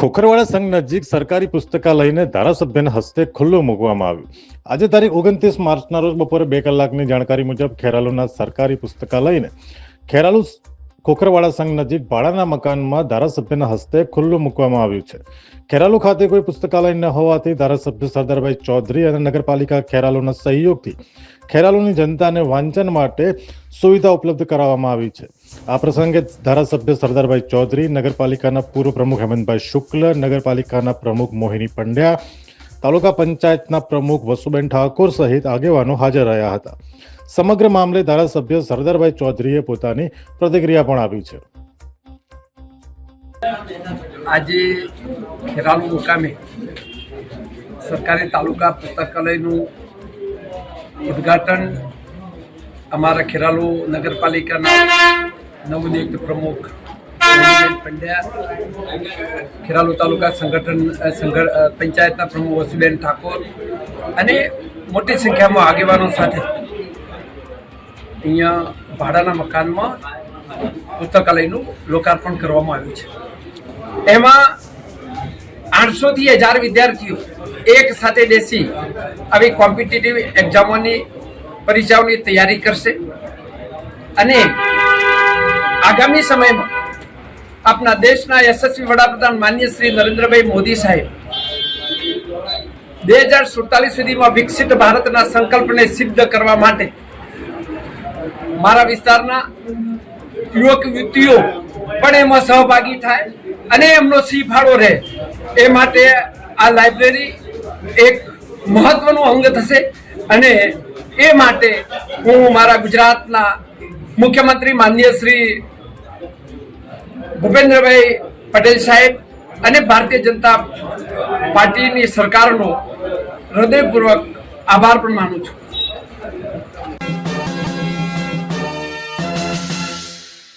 ખોખરવાડા સંઘ નજીક સરકારી પુસ્તકાલયને ધારાસભ્યના હસ્તે ખુલ્લું મૂકવામાં આવ્યું. આજે તારીખ ઓગણત્રીસ માર્ચના રોજ બપોરે બે કલાકની જાણકારી મુજબ ખેરાલુના સરકારી પુસ્તકાલયને ખેરાલુ ખોખરવાડા સંઘ નજીક ભાડાના મકાનમાં ધારાસભ્યના હસ્તે ખુલ્લું મૂકવામાં આવ્યું છે. ખેરાલુ ખાતે કોઈ પુસ્તકાલય ન હોવાથી ધારાસભ્ય સરદારભાઈ ચૌધરી અને નગરપાલિકા ખેરાલુના સહયોગથી ખેરાલુની જનતાને વાંચન માટે સુવિધા ઉપલબ્ધ કરાવવામાં આવી છે. આ પ્રસંગે ધારાસભ્ય સરદારભાઈ ચૌધરી, નગરપાલિકાના પૂર્વ પ્રમુખ હેમંતભાઈ શુક્લ, નગરપાલિકાના પ્રમુખ મોહિની પંડ્યા, તાલુકા પંચાયતના પ્રમુખ વસુબેન ઠાકોર સહિત આગેવાનો હાજર રહ્યા હતા. સમગ્ર મામલે ધારાસભ્ય સરદારભાઈ ચૌધરીએ પોતાની પ્રતિક્રિયા પણ આપી છે. આજે ખેરાલુ મુકામે સરકારી તાલુકા પુસ્તકાલયનું ઉદ્ઘાટન અમારા ખેરાલુ નગરપાલિકાના નવનિયુક્ત પ્રમુખ પંડ્યા, ખેરાલુ તાલુકા સંગઠન પંચાયતના પ્રમુખ વસુબેન ઠાકોર અને મોટી સંખ્યામાં આગેવાનો સાથે. અહીંયા ભાડાના મકાનમાં પુસ્તકાલયનું લોકાર્પણ કરવામાં આવ્યું છે. એમાં આઠસોથી હજાર વિદ્યાર્થીઓ એક સાથે બેસી આવી કોમ્પિટિટિવ એક્ઝામોની, પરીક્ષાઓની તૈયારી કરશે અને આગામી સમયમાં આપણા દેશના યશસ્વી વડાપ્રધાન માન્ય શ્રી નરેન્દ્રભાઈ મોદી સાહેબ બે હજાર સુડતાલીસ સુધીમાં વિકસિત ભારતના સંકલ્પને સિદ્ધ કરવા માટે મારા વિસ્તારના યુવક યુવતીઓ પણ એમાં સહભાગી થાય અને એમનો સી ફાળો રહે એ માટે આ લાઇબ્રેરી એક મહત્વનું અંગ થશે અને એ માટે હું મારા ગુજરાતના મુખ્યમંત્રી માન્ય શ્રી ભૂપેન્દ્રભાઈ પટેલ સાહેબ અને ભારતીય જનતા પાર્ટીની સરકારનો હૃદયપૂર્વક આભાર પણ માનું છું.